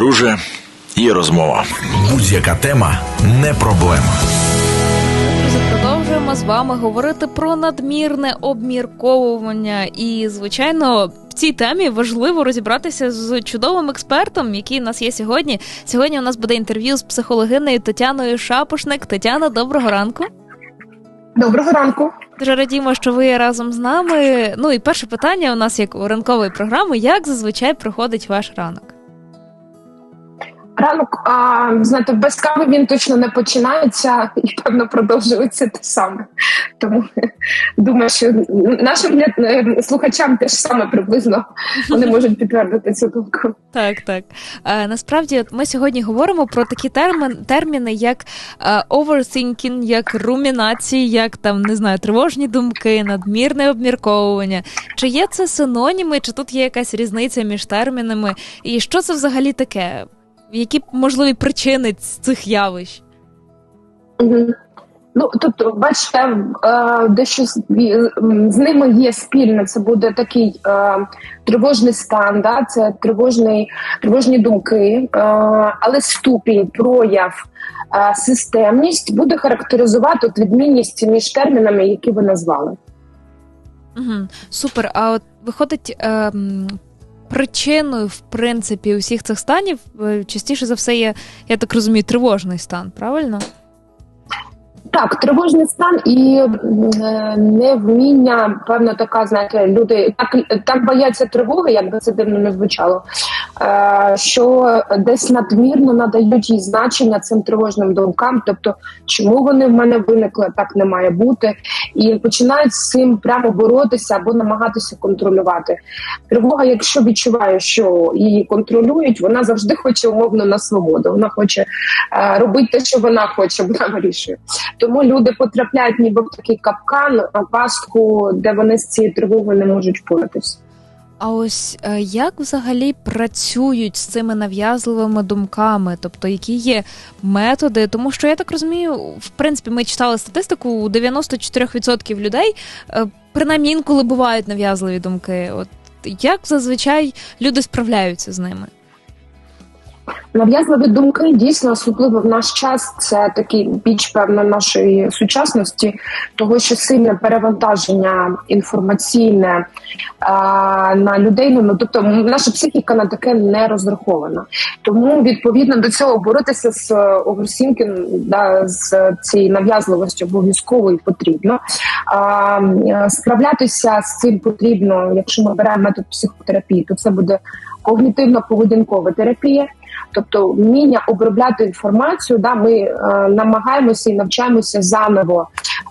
друже, є розмова. Будь-яка тема не проблема. Друзі, продовжуємо з вами говорити про надмірне обмірковування. І, звичайно, в цій темі важливо розібратися з чудовим експертом, який у нас є сьогодні. Сьогодні у нас буде інтерв'ю з психологинею Тетяною Шапошник. Тетяна, доброго ранку. Доброго ранку. Дуже радімо, що ви разом з нами. Ну і перше питання у нас як у ранкової програми: як зазвичай проходить ваш ранок? Ранок, а, знаєте, без кави він точно не починається і певно продовжується те саме. Тому думаю, що нашим е, слухачам теж саме приблизно вони можуть підтвердити цю думку. Так, так. А, насправді, ми сьогодні говоримо про такі термін, терміни, як а, overthinking, як румінації, як там не знаю, тривожні думки, надмірне обмірковування. Чи є це синоніми, чи тут є якась різниця між термінами? І що це взагалі таке? Які можливі причини цих явищ? Угу. Ну тобто, бачите, е, дещо з ними є спільне. Це буде такий е, тривожний стан, да? це тривожний, тривожні думки, е, але ступінь, прояв, системність буде характеризувати от відмінність між термінами, які ви назвали. Угу. Супер. А от виходить. Причиною, в принципі, усіх цих станів е, частіше за все є, я так розумію, тривожний стан, правильно? Так, тривожний стан і е, невміння, певно, така, знаєте, люди так так бояться тривоги, як би це дивно не звучало, що десь надмірно надають їй значення цим тривожним думкам, тобто чому вони в мене виникли, так не має бути, і починають з цим прямо боротися або намагатися контролювати. Тривога, якщо відчуває, що її контролюють, вона завжди хоче умовно на свободу. Вона хоче е, робити те, що вона хоче, вона вирішує. Тому люди потрапляють ніби в такий капкан, пастку, де вони з цією тривогою не можуть впоратися. А ось е, як взагалі працюють з цими нав'язливими думками, тобто які є методи? Тому що я так розумію, в принципі, ми читали статистику у 94% людей е, принаймні інколи бувають нав'язливі думки. От як зазвичай люди справляються з ними? Нав'язливі думки дійсно особливо в наш час. Це такий біч певно нашої сучасності, того що сильне перевантаження інформаційне а, на людей. Ну тобто, наша психіка на таке не розрахована. Тому відповідно до цього боротися з оверсінкінг, да, з цією нав'язливостю обов'язково і потрібно. А, Справлятися з цим потрібно, якщо ми беремо метод психотерапії, то це буде когнітивно-поведінкова терапія. Тобто вміння обробляти інформацію, да ми е, намагаємося і навчаємося заново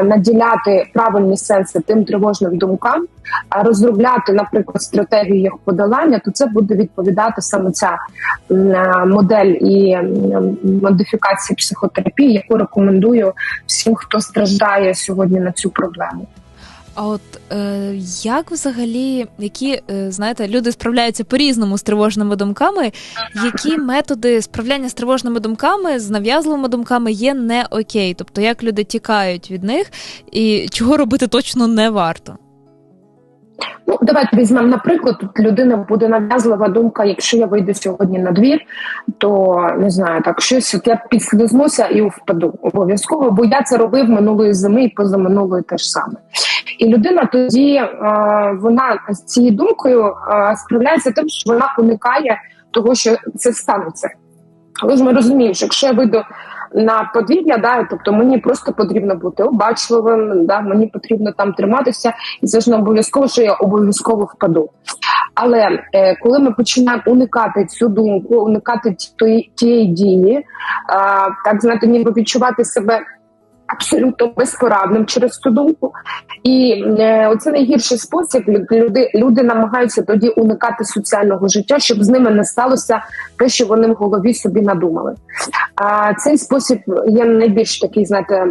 е, наділяти правильні сенси тим тривожним думкам, а розробляти, наприклад, стратегію їх подолання, то це буде відповідати саме ця е, модель і модифікація психотерапії, яку рекомендую всім, хто страждає сьогодні на цю проблему. А от е, як взагалі, які е, знаєте, люди справляються по-різному з тривожними думками, які методи справляння з тривожними думками, з нав'язливими думками є не окей? Тобто як люди тікають від них і чого робити точно не варто? Ну, давайте візьмемо, наприклад, тут людина буде нав'язлива думка, якщо я вийду сьогодні на двір, то не знаю, так щось от я підслизнуся і впаду обов'язково, бо я це робив минулої зими і позаминулої теж саме. І людина тоді е, вона з цією думкою е, справляється тим, що вона уникає того, що це станеться. Але ж ми розуміємо, що якщо я вийду на подвір'я, да, тобто мені просто потрібно бути обачливим, да, мені потрібно там триматися, і це ж не обов'язково, що я обов'язково впаду. Але е, коли ми починаємо уникати цю думку, уникати тієї дії, е, так знаєте, ніби відчувати себе абсолютно безпорадним через цю думку. І е, оце найгірший спосіб. Люди люди намагаються тоді уникати соціального життя, щоб з ними не сталося те, що вони в голові собі надумали. А цей спосіб є найбільш такий, знаєте,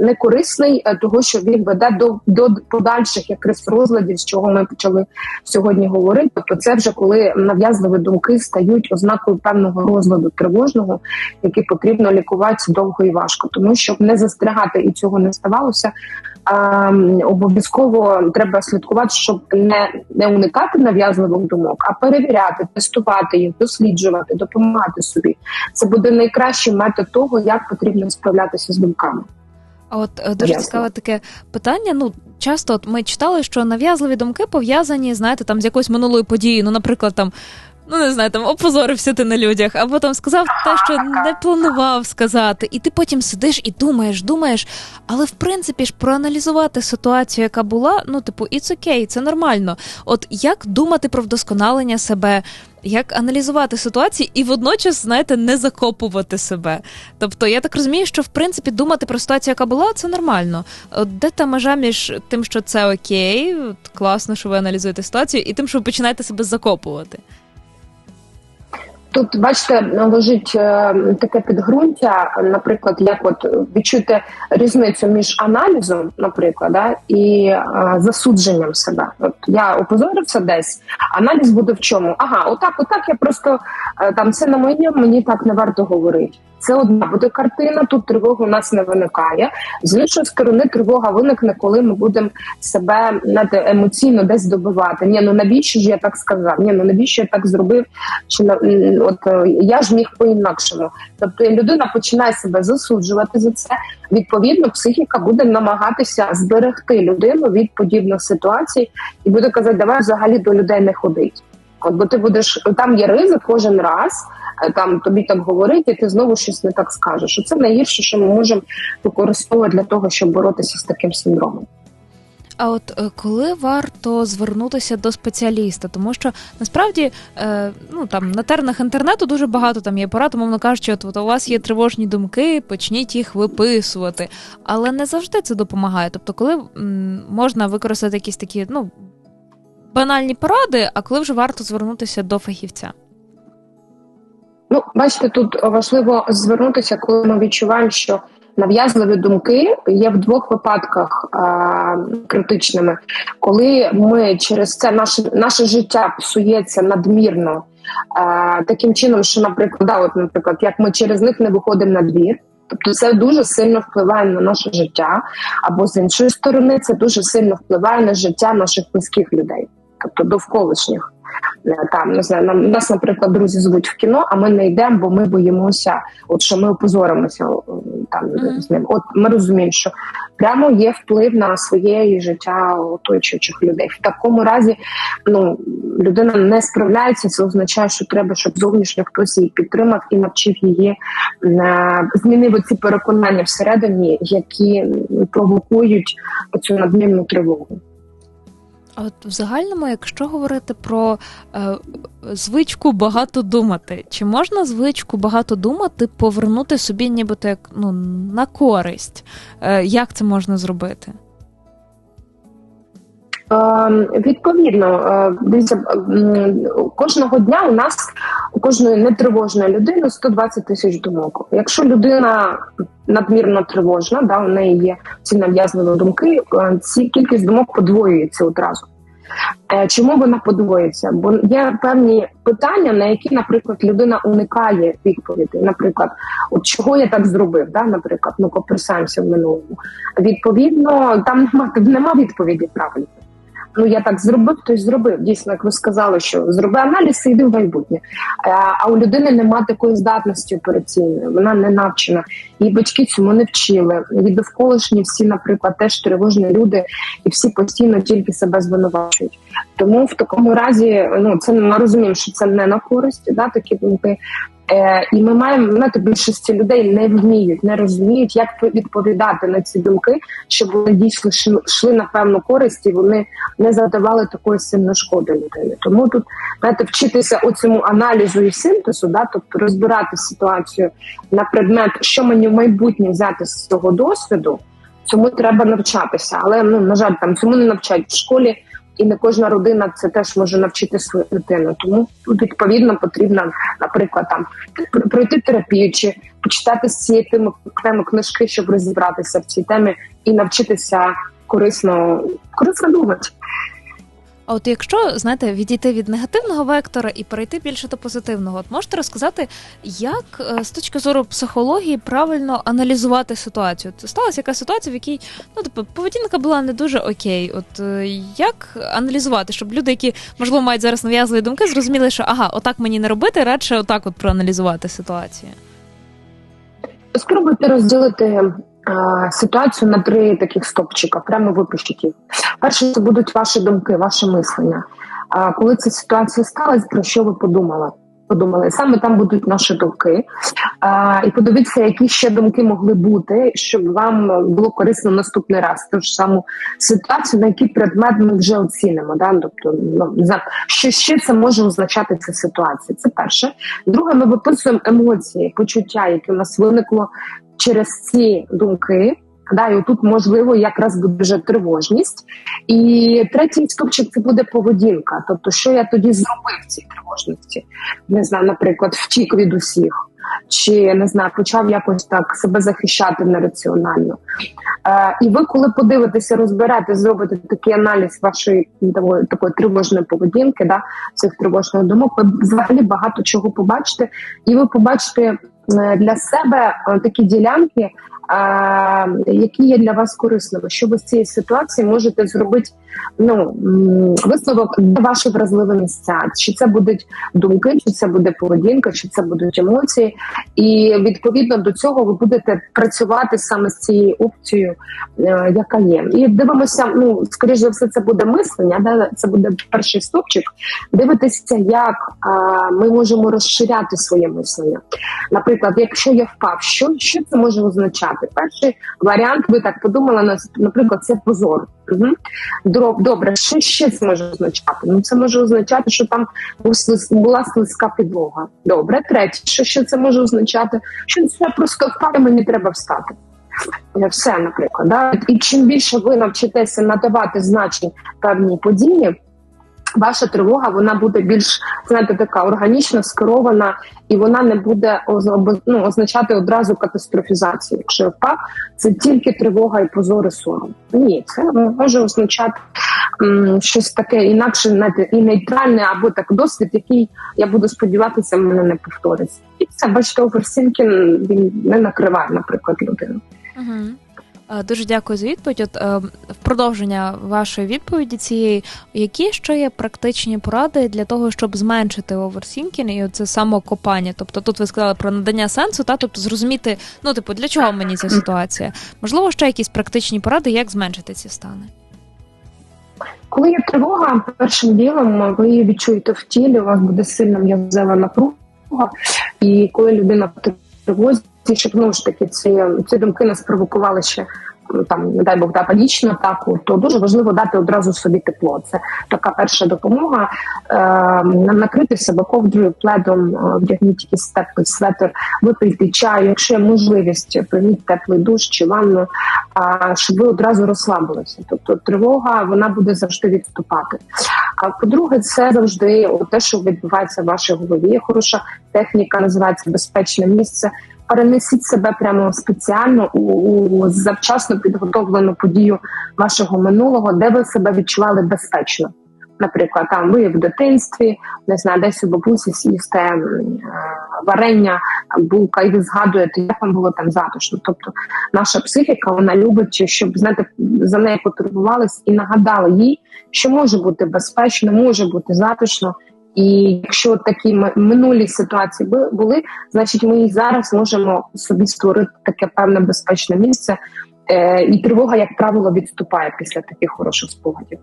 некорисний, е, того що він веде до до подальших якраз розладів, з чого ми почали сьогодні говорити. Тобто, це вже коли нав'язливі думки стають ознакою певного розладу тривожного, який потрібно лікувати довго і важко, тому щоб не застрягати запобігати і цього не ставалося. А, обов'язково треба слідкувати, щоб не не уникати нав'язливих думок, а перевіряти, тестувати їх, досліджувати, допомагати собі. Це буде найкращий метод того, як потрібно справлятися з думками. А от е, дуже Ясно. цікаве таке питання. Ну часто от ми читали, що нав'язливі думки пов'язані, знаєте, там з якоюсь минулою подією. Ну, наприклад, там ну не знаю, там опозорився ти на людях, або там сказав те, що не планував сказати, і ти потім сидиш і думаєш, думаєш. Але в принципі ж проаналізувати ситуацію, яка була, ну типу, it's окей, це нормально. От як думати про вдосконалення себе? Як аналізувати ситуації і водночас, знаєте, не закопувати себе. Тобто, я так розумію, що в принципі думати про ситуацію, яка була, це нормально. От Де та межа між тим, що це окей, класно, що ви аналізуєте ситуацію, і тим, що ви починаєте себе закопувати. Тут, бачите, лежить е, таке підґрунтя, наприклад, як от відчути різницю між аналізом, наприклад, да, і е, засудженням себе. От я опозорився десь, аналіз буде в чому? Ага, отак, отак. Я просто е, там це на моє, мені так не варто говорити. Це одна буде картина. Тут тривога у нас не виникає. З іншої сторони, тривога виникне, коли ми будемо себе знаєте, емоційно десь добивати. Ні, ну навіщо ж я так сказав? Ні, ну навіщо я так зробив? Чи на от е, я ж міг по інакшому? Тобто людина починає себе засуджувати за це. Відповідно, психіка буде намагатися зберегти людину від подібних ситуацій і буде казати, давай взагалі до людей не ходить. От бо ти будеш там є ризик кожен раз. Е, там тобі так говорить, і ти знову щось не так скажеш. Це найгірше, що ми можемо використовувати для того, щоб боротися з таким синдромом. А от е, коли варто звернутися до спеціаліста, тому що насправді е, ну там на тернах інтернету дуже багато там є порад, мовно кажучи, от, от у вас є тривожні думки, почніть їх виписувати, але не завжди це допомагає. Тобто, коли м, можна використати якісь такі ну банальні поради, а коли вже варто звернутися до фахівця. Ну, бачите, тут важливо звернутися, коли ми відчуваємо, що нав'язливі думки є в двох випадках а, критичними, коли ми через це наше наше життя псується надмірно а, таким чином, що, наприклад, да, от, наприклад, як ми через них не виходимо на двір. Тобто це дуже сильно впливає на наше життя, або з іншої сторони, це дуже сильно впливає на життя наших близьких людей, тобто довколишніх. Е, там не знаю, нам нас, наприклад, друзі звуть в кіно, а ми не йдемо, бо ми боїмося, от що ми опозоримося там mm-hmm. з ним. От ми розуміємо, що прямо є вплив на своє життя оточуючих людей. В такому разі ну людина не справляється. Це означає, що треба, щоб зовнішньо хтось її підтримав і навчив її е, змінив ці переконання всередині, які провокують цю надмірну тривогу. А от в загальному, якщо говорити про е, звичку багато думати, чи можна звичку багато думати повернути собі, нібито як ну, на користь? Е, Як це можна зробити? Ем, відповідно, е, дивіться, кожного дня у нас у кожної нетривожної людини 120 тисяч думок. Якщо людина надмірно тривожна, да, у неї є ці нав'язливі думки, е, ці кількість думок подвоюється одразу. Е, чому вона подвоїться? Бо є певні питання, на які, наприклад, людина уникає відповіді. Наприклад, от чого я так зробив? Да? Наприклад, ну поприсаємося в минулому. Відповідно, там нема, нема відповіді правильно ну я так зробив, хтось зробив. Дійсно, як ви сказали, що зроби аналіз і йди в майбутнє. А у людини нема такої здатності операційної, вона не навчена. Її батьки цьому не вчили. Її довколишні всі, наприклад, теж тривожні люди, і всі постійно тільки себе звинувачують. Тому в такому разі, ну це ми розуміємо, що це не на користь, да, такі думки. Е, І ми маємо знаєте, більшості людей не вміють, не розуміють, як відповідати на ці думки, щоб вони дійсно йшли на певну користь і вони не завдавали такої сильної шкоди людині. Тому тут знаєте, вчитися у цьому аналізу і синтезу, да, тобто розбирати ситуацію на предмет, що мені в майбутнє взяти з цього досвіду. Цьому треба навчатися, але ну на жаль, там цьому не навчають в школі і не кожна родина це теж може навчити свою дитину. Тому відповідно потрібно, наприклад, там пройти терапію чи почитати з цієї теми теми книжки, щоб розібратися в цій темі і навчитися корисно корисно думати. А от якщо знаєте, відійти від негативного вектора і перейти більше до позитивного, от можете розказати, як е, з точки зору психології правильно аналізувати ситуацію? Це сталася яка ситуація, в якій ну типу, поведінка була не дуже окей. От е, як аналізувати, щоб люди, які можливо мають зараз нав'язливі думки, зрозуміли, що ага, отак мені не робити, радше отак от проаналізувати ситуацію. Спробуйте розділити ситуацію на три таких стопчика, прямо випишіть їх. Перше, це будуть ваші думки, ваше мислення. А коли ця ситуація сталася, про що ви подумали? Подумали саме там будуть наші думки, а, і подивіться, які ще думки могли бути, щоб вам було корисно наступний раз. Ту ж саму ситуацію, на який предмет ми вже оцінимо. Да? Тобто, ну що ще це може означати ця ситуація. Це перше. Друге, ми виписуємо емоції, почуття, які у нас виникло через ці думки. Да, і тут можливо якраз буде вже тривожність. І третій стопчик це буде поведінка. Тобто, що я тоді зробив в цій тривожності? Не знаю, наприклад, втік від усіх, чи не знаю, почав якось так себе захищати нераціонально. Е, І ви, коли подивитеся, розберете, зробите такий аналіз вашої такої, такої тривожної поведінки, да, цих тривожних думок, ви взагалі багато чого побачите, і ви побачите. Е, для себе е, такі ділянки, які є для вас корисними, що ви з цієї ситуації можете зробити ну висновок де ваші вразливі місця, чи це будуть думки, чи це буде поведінка, чи це будуть емоції, і відповідно до цього ви будете працювати саме з цією опцією, е, яка є. І дивимося, ну скоріш за все, це буде мислення, де це буде перший стопчик. Дивитися, як ми можемо розширяти своє мислення. Наприклад, якщо я впав, що що це може означати? Перший варіант, ви так подумали, наприклад, це позор. Угу. Добре, що ще це може означати? Ну це може означати, що там була слизька підлога. Добре, третє, що ще це може означати? Що це просто впаде, мені треба встати. Все, наприклад, да? і чим більше ви навчитеся надавати значень певній події ваша тривога вона буде більш знаєте, така органічно скерована, і вона не буде ну, означати одразу катастрофізацію. Якщо впав, це тільки тривога і позори сором. Ні, це може означати м, щось таке інакше, знаєте, і нейтральне або так досвід, який я буду сподіватися, мене не повториться. І це бачите, оверсінкін він не накриває, наприклад, людину. Угу. Е, дуже дякую за відповідь. От е, в продовження вашої відповіді цієї, які ще є практичні поради для того, щоб зменшити оверсінкінг і це самокопання? Тобто тут ви сказали про надання сенсу, та тобто зрозуміти, ну типу, для чого мені ця ситуація? Можливо, ще якісь практичні поради, як зменшити ці стани? Коли є тривога, першим ділом ви її відчуєте в тілі, у вас буде сильна м'язева напруга, і коли людина в тривозі, щоб ну ж таки ці ці думки нас провокували ще там, не дай Бог, да, панічну атаку, то дуже важливо дати одразу собі тепло. Це така перша допомога. Е, накрити себе ковдрою, пледом, е, вдягніть якийсь теплий светр, випийте чаю. Якщо є можливість, прийміть теплий душ чи ванну, а щоб ви одразу розслабилися. Тобто тривога вона буде завжди відступати. А по-друге, це завжди те, що відбувається в вашій голові. Хороша техніка, називається безпечне місце перенесіть себе прямо спеціально у, у завчасно підготовлену подію вашого минулого, де ви себе відчували безпечно. Наприклад, там ви в дитинстві, не знаю, десь у бабусі сісте е, варення, булка, і ви згадуєте, як вам було там затишно. Тобто наша психіка вона любить, щоб знаєте, за нею потурбувались і нагадали їй, що може бути безпечно, може бути затишно, і якщо такі минулі ситуації були, значить ми і зараз можемо собі створити таке певне безпечне місце, е, і тривога, як правило, відступає після таких хороших спогадів.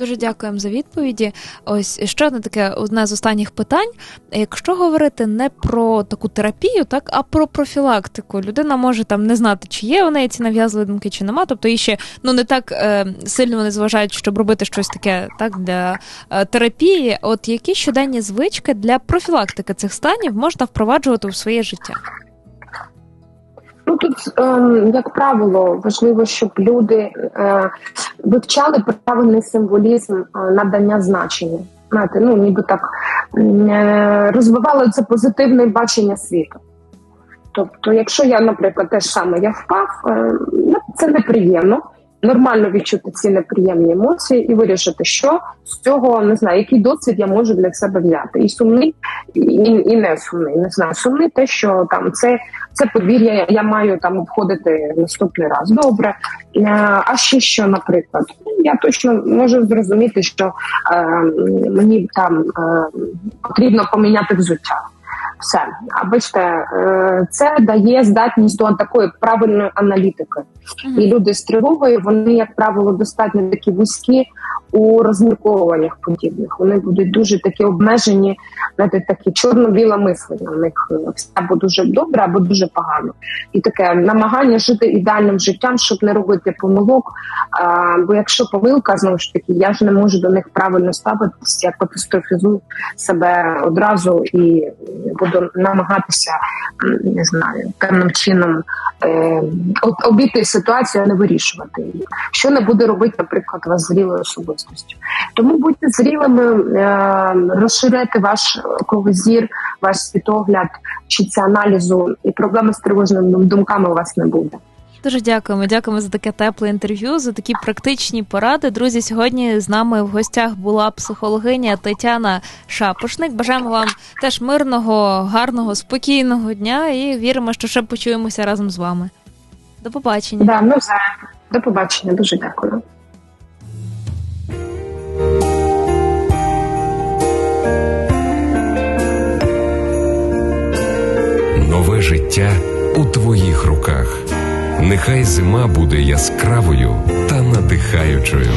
Дуже дякуємо за відповіді. Ось ще одне таке одне з останніх питань. Якщо говорити не про таку терапію, так а про профілактику, людина може там не знати, чи є у неї ці нав'язливі думки, чи нема. Тобто і ще ну не так е, сильно вони зважають, щоб робити щось таке, так для е, терапії. От які щоденні звички для профілактики цих станів можна впроваджувати в своє життя? Ну тут, ем, як правило, важливо, щоб люди е, вивчали правильний символізм е, надання значення. Знаєте, ну ніби так е, розвивали це позитивне бачення світу. Тобто, якщо я, наприклад, теж саме я впав, ну, це неприємно. Нормально відчути ці неприємні емоції і вирішити, що з цього не знаю, який досвід я можу для себе взяти. І сумний, і, і не сумний. Не знаю, сумний те, що там це, це подвір'я я, маю там обходити наступний раз. Добре. Е, А ще що, наприклад, я точно можу зрозуміти, що е, мені там е, потрібно поміняти взуття. Все, а бачите, це дає здатність до такої правильної аналітики. І люди з тривогою, вони, як правило, достатньо такі вузькі у розмірковуваннях подібних. Вони будуть дуже такі обмежені, знаєте, такі чорно-біле мислення. У них е, все або дуже добре, або дуже погано. І таке намагання жити ідеальним життям, щоб не робити помилок. А, бо якщо помилка, знову ж таки, я ж не можу до них правильно ставитися, я катастрофізую себе одразу і буду намагатися не знаю, певним чином е, об- обійти ситуацію, а не вирішувати її. Що не буде робити, наприклад, вас зрілою особистістю. Тому будьте зрілими, е, розширяйте ваш кругозір, ваш світогляд, вчіться аналізу, і проблеми з тривожними думками у вас не буде. Дуже дякуємо. Дякуємо за таке тепле інтерв'ю, за такі практичні поради. Друзі, сьогодні з нами в гостях була психологиня Тетяна Шапошник. Бажаємо вам теж мирного, гарного, спокійного дня і віримо, що ще почуємося разом з вами. До побачення. Да, ну. До побачення, дуже дякую. Нове життя у твоїх руках. Нехай зима буде яскравою та надихаючою.